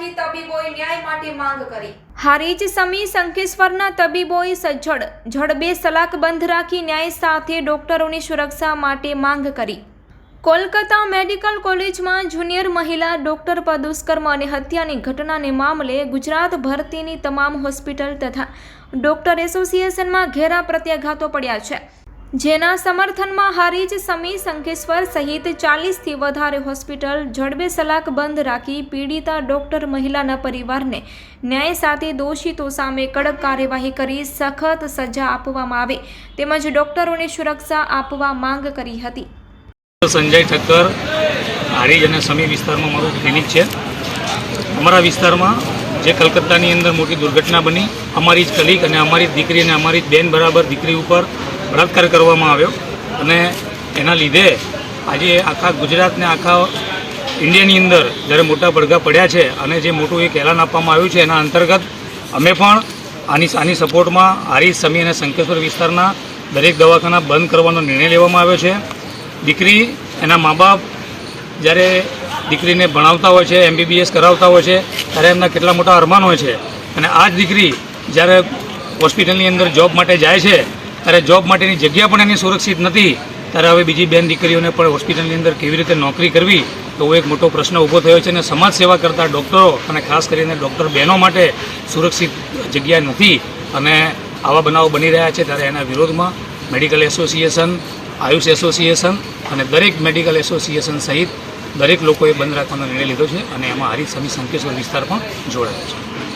રાખી તબીબોએ ન્યાય માટે માંગ કરી. હારીજ સમી સંકેશ્વરના તબીબોએ સજ્જડ જડબે સલાક બંધ રાખી ન્યાય સાથે ડોક્ટરોની સુરક્ષા માટે માંગ કરી. કોલકાતા મેડિકલ કોલેજમાં જુનિયર મહિલા ડોક્ટર પર દુષ્કર્મ અને હત્યાની ઘટનાને મામલે ગુજરાત ભરતીની તમામ હોસ્પિટલ તથા ડોક્ટર એસોસિએશનમાં ઘેરા પ્રત્યાઘાતો પડ્યા છે. જેના સમર્થનમાં હારીજ સમી સંકેશ્વર સહિત ચાલીસથી વધારે હોસ્પિટલ, જડબે સલાક બંધ રાખી પીડિતા ડોક્ટર મહિલાના પરિવારને ન્યાય સાથે દોષિતો સામે કડક કાર્યવાહી કરી સખત સજા આપવામાં આવે તેમજ ડોક્ટરોને સુરક્ષા આપવા માંગ કરી હતી. સંજય ઠક્કર, હારીજ અને સમી વિસ્તારમાં મારું ક્લિનિક છે. અમારા વિસ્તારમાં જે કલકત્તાની અંદર મોટી દુર્ઘટના બની, અમારી જ કલીક અને અમારી જ દીકરી અને અમારી જ બેન બરાબર દીકરી ઉપર બળાત્કાર કરવામાં આવ્યો અને એના લીધે આજે આખા ગુજરાતને આખા ઇન્ડિયાની અંદર જ્યારે મોટા પડઘા પડ્યા છે અને જે મોટું એક એલાન આપવામાં આવ્યું છે એના અંતર્ગત અમે પણ આની આની સપોર્ટમાં આરી સમી અને શંકેશ્વર વિસ્તારના દરેક દવાખાના બંધ કરવાનો નિર્ણય લેવામાં આવ્યો છે. દીકરી એના મા બાપ જ્યારે દીકરીને ભણાવતા હોય છે એમબીબીએસ કરાવતા હોય છે, ત્યારે એમના કેટલા મોટા અરમાન હોય છે. અને આ જ દીકરી જ્યારે હોસ્પિટલની અંદર જોબ માટે જાય છે ત્યારે જોબ માટેની જગ્યા પણ એની સુરક્ષિત નથી. ત્યારે હવે બીજી બેન દીકરીઓને પણ હોસ્પિટલની અંદર કેવી રીતે નોકરી કરવી, તો એક મોટો પ્રશ્ન ઊભો થયો છે અને સમાજ સેવા કરતા ડૉક્ટરો અને ખાસ કરીને ડૉક્ટર બહેનો માટે સુરક્ષિત જગ્યા નથી. અને આવા બનાવો બની રહ્યા છે ત્યારે એના વિરોધમાં મેડિકલ એસોસિએશન, આયુષ એસોસિએશન અને દરેક મેડિકલ એસોસિએશન સહિત દરેક લોકોએ બંધ રાખવાનો નિર્ણય લીધો છે અને એમાં હારી સમી સંકેશ્વર વિસ્તાર પણ જોડાયો છે.